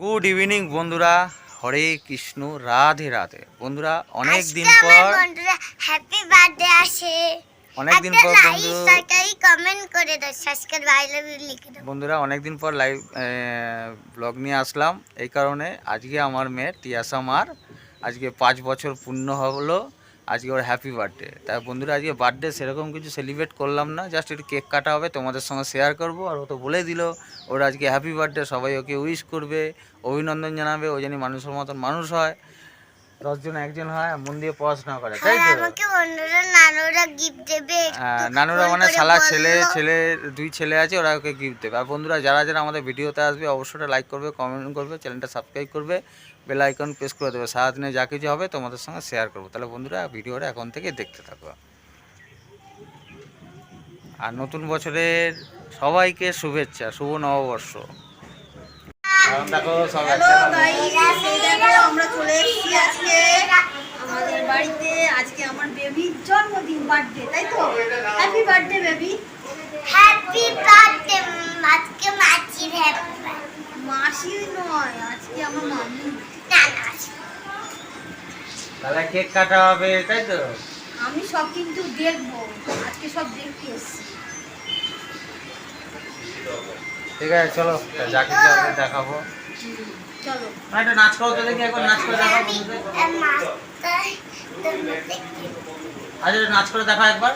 Good evening বন্ধুরা। হরে কৃষ্ণ রাধে রাধে। বন্ধুরা অনেক দিন পর বন্ধুরা হ্যাপি বার্থডে আসে। অনেক দিন পর বন্ধু সাইকাই কমেন্ট করে দাও। সাবস্ক্রাইব আই লাভ ইউ লিখে দাও। বন্ধুরা অনেক দিন পর লাইভ ব্লগ নিয়ে আসলাম। এই কারণে আজকে আমার মেয়ে টিয়াসা মার। আজকে পাঁচ বছর পূর্ণ হলো। আজকে ওর হ্যাপি বার্থডে তাই বন্ধুরা, আজকে বার্থডে সেরকম কিছু সেলিব্রেট করলাম না জাস্ট একটু কেক কাটা হবে, তোমাদের সঙ্গে শেয়ার করব। আর ও তো বলে দিল, ওর আজকে হ্যাপি বার্থডে সবাই ওকে উইশ করবে, অভিনন্দন জানাবে, ও যেন মানুষের মতন মানুষ হয়। দশজন একজন হয় মন দিয়ে পড়াশোনা করে তাই আর তো? আমাকে নানুরা গিফট দেবে। নানুরা মানে শালা ছেলে ছেলে দুই ছেলে আছে ওরা ওকে গিফট দেবে। আর বন্ধুরা যারা যারা আমাদের ভিডিওতে আসবে অবশ্যই লাইক করবে কমেন্ট করবে চ্যানেলটা সাবস্ক্রাইব করবে বেল আইকন প্রেস করে দেবে। সারাদিনে যা কিছু হবে তোমাদের সঙ্গে শেয়ার করব। তাহলে বন্ধুরা ভিডিওটা এখন থেকে দেখতে থাকো। আর নতুন বছরের সবাইকে শুভেচ্ছা শুভ নববর্ষ। এখন দেখো সব একসাথে গাইস এই দেখো আমরা চলে এসেছি আজকে আমাদের বাড়িতে। আজকে আমার বেবির জন্মদিন বার্থডে তাই তো? Happy birthday baby happy birthday আজকে মাছির হ্যাপি মাসি নয় আজকে আমার মামি না না তাহলে কেক কাটা হবে তাই তো? আমি সব কিন্তু দেখব। আজকে সব দেখতে এসেছি। ঠিক আছে চলো। যাকে দেখাবো। চলো। একটা নাচ করো একবার নাচ করে দেখাও বন্ধুদের। আচ্ছা নাচ করে দেখা একবার।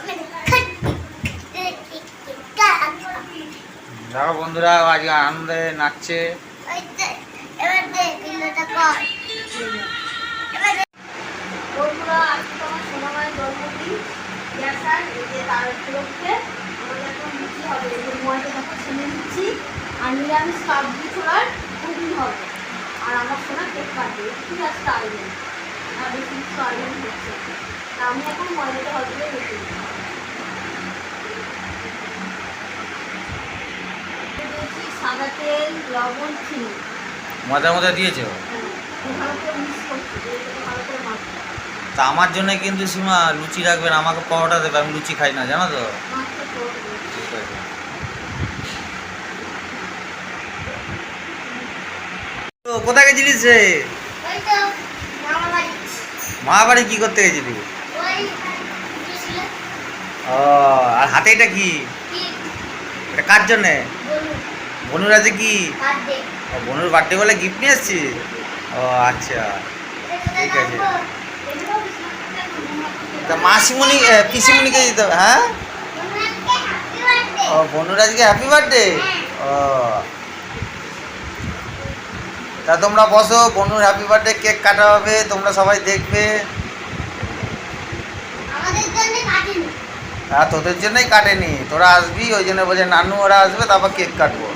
দেখো বন্ধুরা আজকে আনন্দে নাচছে। বন্ধুরা আজকে আমার জন্মদিন। তার উপলক্ষে। হবে ছেলে আর নিরামিষ ঘুগনি হবে। আর আমার সোনা কেক কাটবে আর বেশি কিছু হচ্ছে তা আমি এখন ময়দাটা রেখে দিয়েছি সাদা তেল লবণ চিনি। মজার মধ্যে দিয়েছে। হ্যাঁ তা আমার জন্য কিন্তু সীমা লুচি রাখবেন আমাকে পরোটা দেবে আমি লুচি খাই না জানো তো মাখতে করব ঠিক আছে তো কোথায় গেছিলিস রে? ওই তো মা বাড়ি কি করতে গেছিলি? ও আর হাতে এটা কি? এটা কার জন্যে? বনুর আছে কি? ও বনুর বার্থডে বলে গিফট নিয়ে এসছি ও আচ্ছা। ঠিক আছে। তা মাসিমণি পিসিমণিকে দিতে হবে হ্যাঁ? ও বনুর আজকে হ্যাপি বার্থডে ও তা তোমরা বসো বন্ধুর হ্যাপি বার্থডে কেক কাটা হবে তোমরা সবাই দেখবে। হ্যাঁ তোদের জন্যই কাটেনি তোরা আসবি ওই জন্য বলছে নানু ওরা আসবে তারপর কেক কাটবো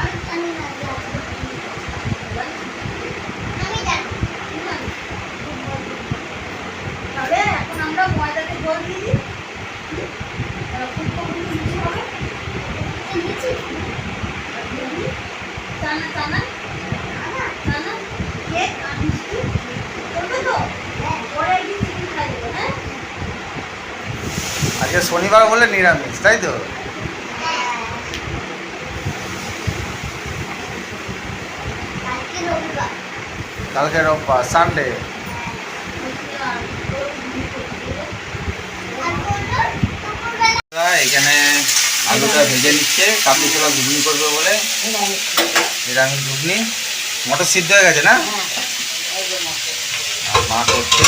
আমি জানি না যে আছে। আমি জানি তবে এখন আমরা ময়দাতে জল দিয়ে দিই তাহলে ফুলকপি লুচি হবে নিচে চানা চানা চানা কেক আর মিষ্টি করবে তো পরে একদিন চিকেন খাই দেবো হ্যাঁ আজকে শনিবার বলে নিরামিষ তাই তো? কালকে রবিবার সানডে এখানে আলুটা ভেজে নিচ্ছে কাবলি ছোলা ঘুগনি করবে বলে। নিরামিষ ঘুগনি। মটর সিদ্ধ হয়ে গেছে না? মা করছে।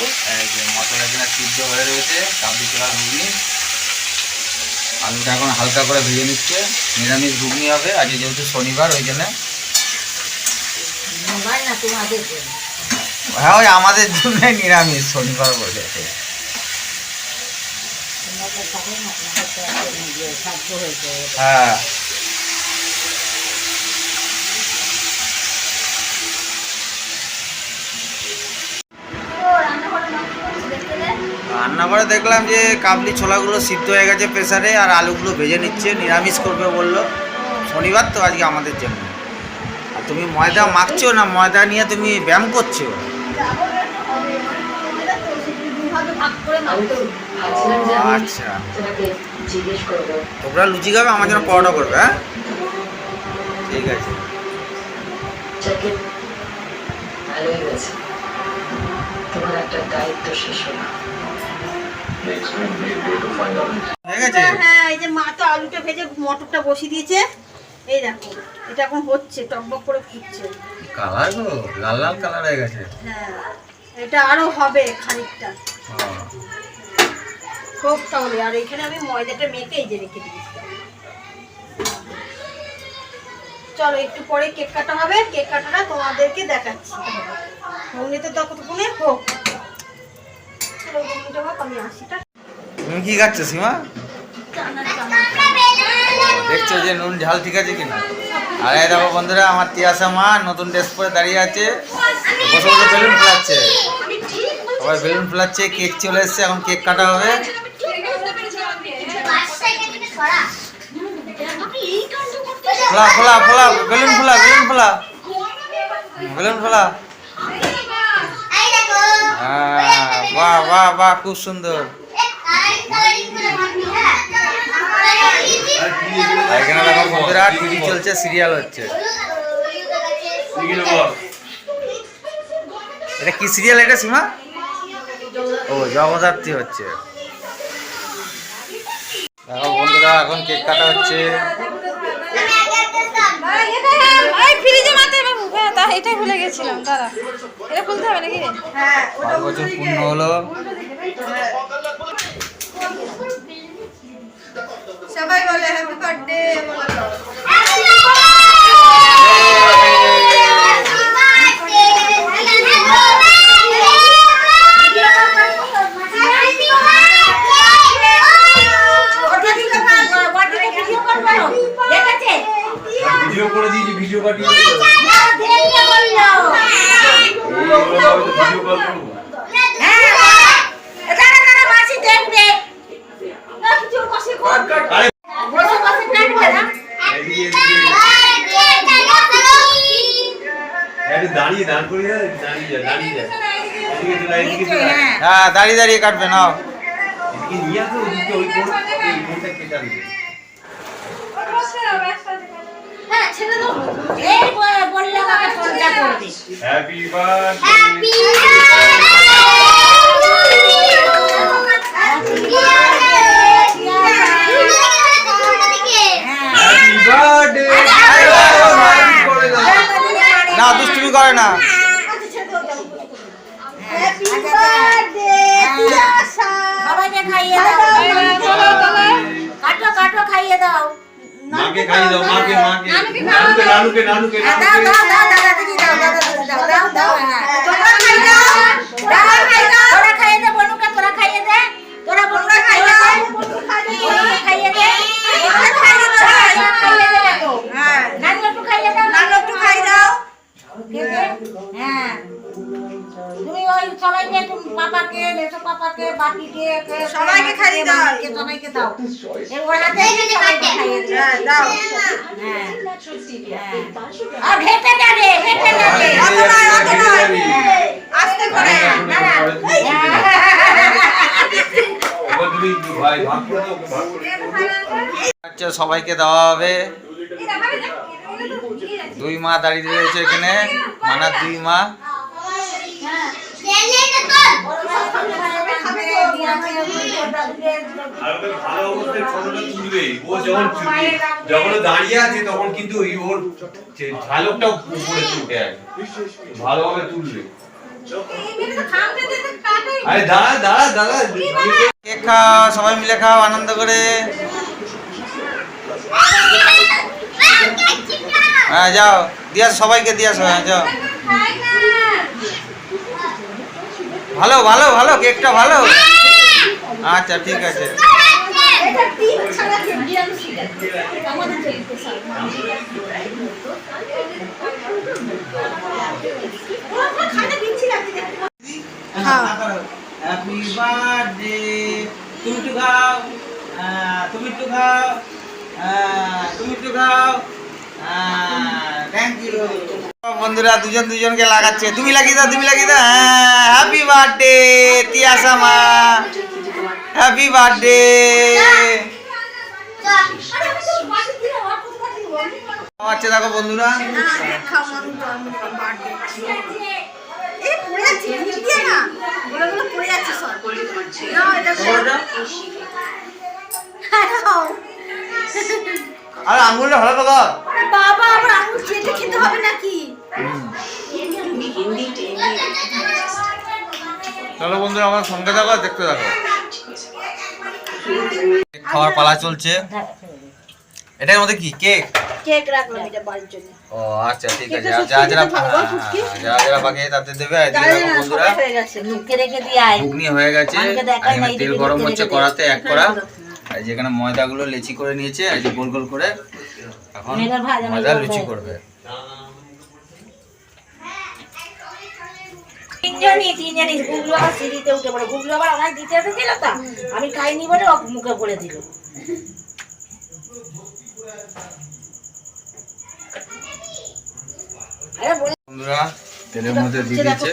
এই যে সিদ্ধ হয়ে রয়েছে কাবলি ছোলা ঘুগনি। আলুটা এখন হালকা করে ভেজে নিচ্ছে। নিরামিষ ঘুগনি হবে আজকে যেহেতু শনিবার ওই জন্য। হ্যাঁ ওই আমাদের জন্য নিরামিষ শনিবার বলে। হ্যাঁ ও রান্না করে মাংস করছি দেখতে দে করে দেখলাম যে কাবলি ছোলাগুলো সিদ্ধ হয়ে গেছে প্রেসারে আর আলুগুলো ভেজে নিচ্ছে, নিরামিষ করবে বলল। শনিবার তো আজকে আমাদের জন্য। আর তুমি ময়দা মাখছো না? ময়দা নিয়ে তুমি ব্যায়াম করছ? আচ্ছা। তোমরা লুচি খাবে, আমার জন্য পরোটা করবে হ্যাঁ? ঠিক আছে। তোমার একটা দায়িত্ব শেষ হলো হয়ে গেছে? হ্যাঁ, হ্যাঁ এই যে মা তো আলুটা ভেজে মটরটা বসিয়ে দিয়েছে। এই দেখো এটা এখন হচ্ছে টকবক করে ফুটছে। কালার গো লাল লাল কালার হয়ে গেছে। হ্যাঁ এটা আরও হবে খানিকটা। হোক তাহলে আর এখানে আমি ময়দাটা মেখে এই যে রেখে দিয়েছি। চলো একটু পরে কেক কাটা হবে কেক কাটাটা তোমাদেরকে দেখাচ্ছি। মৌনিতে ততক্ষণে হোক। হোক আমি তুমি কি খাচ্ছ সীমা? দেখছ যে নুন ঝাল ঠিক আছে কিনা? আর দেখো বন্ধুরা আমার তিয়াসা মা নতুন ড্রেস পরে দাঁড়িয়ে আছে। বসে বসে বেলুন ফেলাচ্ছে। সবাই বেলুন ফেলাচ্ছে কেক চলে এসছে এখন কেক কাটা হবে। ফোলা ফোলা ফোলা বেলুন ফোলা বেলুন ফোলা। বেলুন ফোলা। হ্যাঁ। বাহ বাহ বাহ, খুব সুন্দর। এখানে বন্ধুরা, টিভি চলছে, সিরিয়াল হচ্ছে। এটা কি সিরিয়াল এটা, সীমা? ও, জগদ্ধাত্রী হচ্ছে। দেখো বন্ধুরা, এখন কেক কাটা হচ্ছে। মাত্র তা এটাই ভুলে গেছিলাম দাদা। এটা খুলতে হবে নাকি? হ্যাঁ পাঁচ বছর পূর্ণ হলো। সবাই বলে হ্যাপি বার্থডে ভিডিও করে দিয়েছি ভিডিও পাঠিয়ে ভিডিও কল করব আরে এদিকে এদিকে একটু দাঁড়িয়ে দাঁড় করে যা দাঁড়িয়ে যা দাঁড়িয়ে যা এদিকে চলে আয়, এদিকে চলে আয়। হ্যাঁ। দাঁড়িয়ে দাঁড়িয়ে কাটবে নাও। হ্যাপি বার্থডে হ্যাপি বার্থডে করে দাও না দুষ্টুমি করে না। সবাইকে খাইয়ে দাও। কাটো কাটো খাইয়ে দাও। মাকে খাইয়ে দাও মাকে মাকে। নানুকে নানুকে নানুকে দাও দাও দাও দাদা দিদি দাও দাদা দিদি দাও দাও দাও হ্যাঁ। তোরা খাই দাও দাও খাই দাও তোরা খাইয়ে দে বনুকে তোরা খাইয়ে দে। তোরা বনুকে খাইয়ে দে। বনুকে খাইয়ে দে। বনুকে খাইয়ে দে। খাইয়ে দে তো হ্যাঁ। নানু একটু খাইয়ে দাও। নানু একটু খাই দাও হ্যাঁ। ওই সবাইকে পাপাকে মেসো পাপাকে বাপিকে কে- সবাইকে খাইয়ে দাও। সবাইকে দাও এর ওর হাতে সবাইকে খাইয়ে হ্যাঁ দাও হ্যাঁ আর হেঁটে যাবে হেঁটে যাবে অত নয়, অত নয়। আস্তে করে। আচ্ছা সবাইকে দেওয়া হবে দুই মা দাঁড়িয়ে রয়েছে এখানে মানার দুই মা ও যখন যখন দাঁড়িয়ে তখন কিন্তু ওর ভালোভাবে তুলবে আরে সবাই মিলে খাও আনন্দ করে হ্যাঁ যাও দিয়া সবাইকে দিয়া হ্যাঁ যাও ভালো ভালো ভালো কেকটা ভালো। আচ্ছা ঠিক আছে। এটা তিন ছাড়া বিরিয়ানি আমাদের চলতে স্যার খানা দিচ্ছি না হ্যাপি বার্থডে তুমি একটু খাও। তুমি একটু খাও। তুমি একটু খাও। বন্ধুরা দুজন দুজনকে লাগাচ্ছে। তুমি লাগিয়ে দাও তুমি লাগিয়ে দাও। হ্যাঁ হ্যাপি বার্থডে তিয়াসা মা হ্যাপি বার্থডে আচ্ছা দেখো বন্ধুরা। না আর আঙুলটা ভালো কর বাবা আবার আঙুল চেটে খেতে হবে নাকি? চলো বন্ধুরা আমার সঙ্গে থাকো দেখতে থাকো। খাওয়ার পালা চলছে। এটার মধ্যে কি? কেক? কেক রাখলাম এটা বাড়ির জন্য। ও আচ্ছা ঠিক আছে। যারা যারা যারা যারা বাকি তাদের দেবে। আর এদিকে বন্ধুরা। হয়ে গেছে। রেখে দিয়ে আয়। ঘুগনি হয়ে তেল গরম হচ্ছে কড়াতে এক কড়া। আর যেখানে ময়দাগুলো লেচি করে নিয়েছে এই যে গোল গোল করে। এখন ময়দা লুচি করবে। তিনজনই তিনজনই গুগলো আবার সিঁড়িতে উঠে পড়ে। গুগলো আবার আমায় দিতে এসেছিল তো? আমি খাইনি বলে ও মুখে পড়ে দিল। বন্ধুরা তেলের মধ্যে দিয়ে দিয়েছে।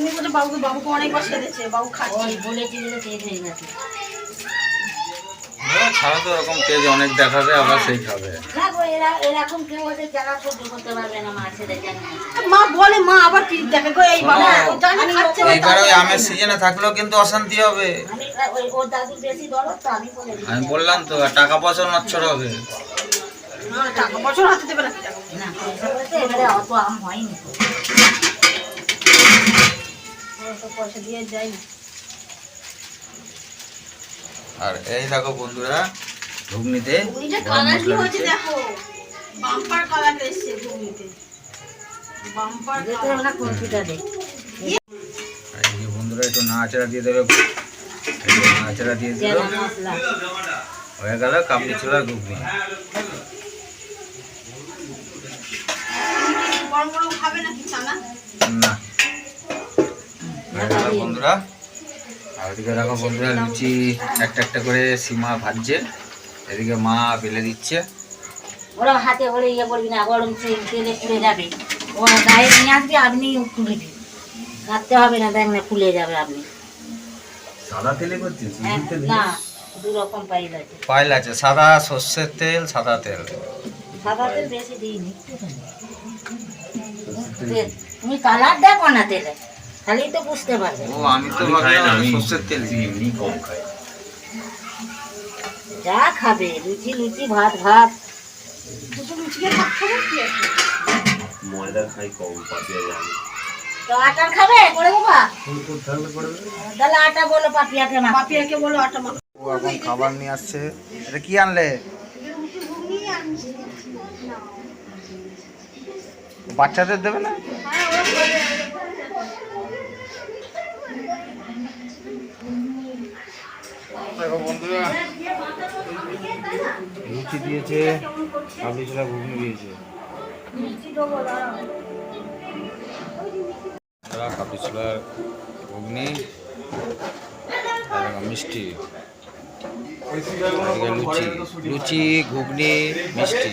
তুমি বলে বাবুকে বাবুকে অনেকবার সেরেছে বাবু খাচ্ছে। বলেছি বলে তেজ হয়ে গেছে ছাড়া তো এরকম তেজ অনেক দেখাবে আবার সেই খাবে। এরকম কেউ ওদের যারা সহ্য করতে পারবে না মাছেদের মা বলে মা আবার কি দেখে গো এই বাবা। খাচ্ছে না ওই আমের সিজনে থাকলেও কিন্তু অশান্তি হবে। আমি ওর দাদু বেশি দরদ তো আমি বলে আমি বললাম তো টাকা পয়সা নচ্ছর হবে। টাকা বছর হাতে দেবে নাকি না পয়সা এবারে অত আম হয়নি। তো তো পয়সা দিয়ে যাই। আর এই দেখো বন্ধুরা ঘুগনিতে দেখো? বাম্পার কালার এসেছে বাম্পার কম্পিউটারে বন্ধুরা একটু নাড়াচাড়া দিয়ে দেবে। নাড়াচাড়া দিয়ে দিল। হয়ে গেল কাবলি ছোলার ঘুগনি। না। বন্ধুরা। আর ওদিকে দেখো বন্ধুরা লুচি একটা একটা করে সীমা ভাজছে। এদিকে মা বেলে দিচ্ছে। ওরা হাতে করে ইয়ে করবি না গরম তেলে পুড়ে যাবে। ও গায়ে নিয়ে আসবি আপনি তুলে দিন কাটতে হবে না দেখ না ফুলে যাবে আপনি। সাদা তেলে করছিস? না দু রকম পাইল আছে। পাইল আছে সাদা সর্ষের তেল সাদা তেল। সাদা তেল বেশি দিইনি তেল- তুমি কালার দেখো না তেলে। খালি তো বুঝতে পারবে ও আমি তো সর্ষের তেল এমনি কম খাই। যা খাবে লুচি লুচি ভাত ভাত। দুটো লুচিকে ভাত খাব কি আছে? তো আটা খাবে? করে বাবা তাহলে আটা বলো পাপিয়াকে পাপিয়াকে বলো আটা মাখো। ও এখন খাবার নিয়ে আসছে। এটা কি আনলে? বাচ্চাদের দেবে না? দেখো বন্ধুরা। লুচি দিয়েছে ছোলা ঘুগনি দিয়েছে। কাবলি ছোলার ঘুগনি মিষ্টি। লুচি লুচি ঘুগনি মিষ্টি।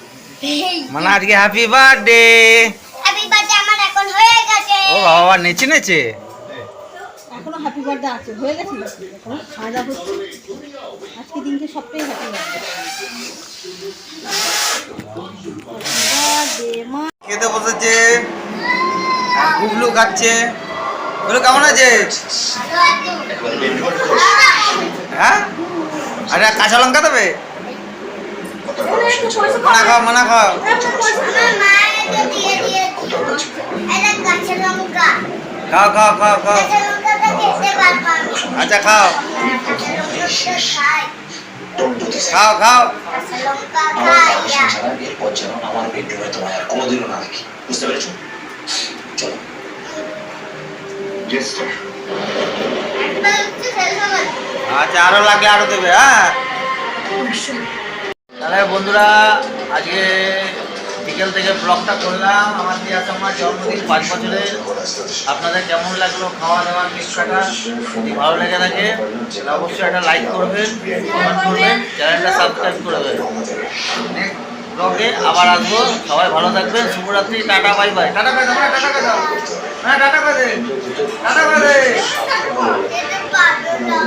মানে আজকে হ্যাপি বার্থডে হ্যাপি বার্থডে আমার এখন হয়ে গেছে। ও বাবা নেচে নেচে? এখনও হ্যাপি বার্থডে আছে হয়ে গেছে এখন খাওয়া দাওয়া হচ্ছে। আজকে দিনকে সবটাই হ্যাপি বার্থডে খেতে বসেছে আর গুবলু খাচ্ছে। গুবলু কেমন আছে? হ্যাঁ? আরে কাঁচা লঙ্কা দেবে? মানা খাও মানা খাও খাও। খাও খাও খাও আচ্ছা খাও খাও খাও আর বুঝতে পেরেছ আচ্ছা আরও লাগলে আরও দেবে হ্যাঁ তাহলে বন্ধুরা আজকে বিকেল থেকে ব্লগটা করলাম। আমার তিয়াসাম্মার জন্মদিন পাঁচ বছরের আপনাদের কেমন লাগল খাওয়া দাওয়ার মিশাটা যদি ভালো লেগে থাকে তাহলে অবশ্যই একটা লাইক করবেন কমেন্ট করবেন চ্যানেলটা সাবস্ক্রাইব করবেন নেক্সট ব্লগে আবার আসব। সবাই ভালো থাকবেন। শুভরাত্রি টাটা বাই বাই টাটা দাও টাটা করে দাও। হ্যাঁ টাটা করে দে। টাটা না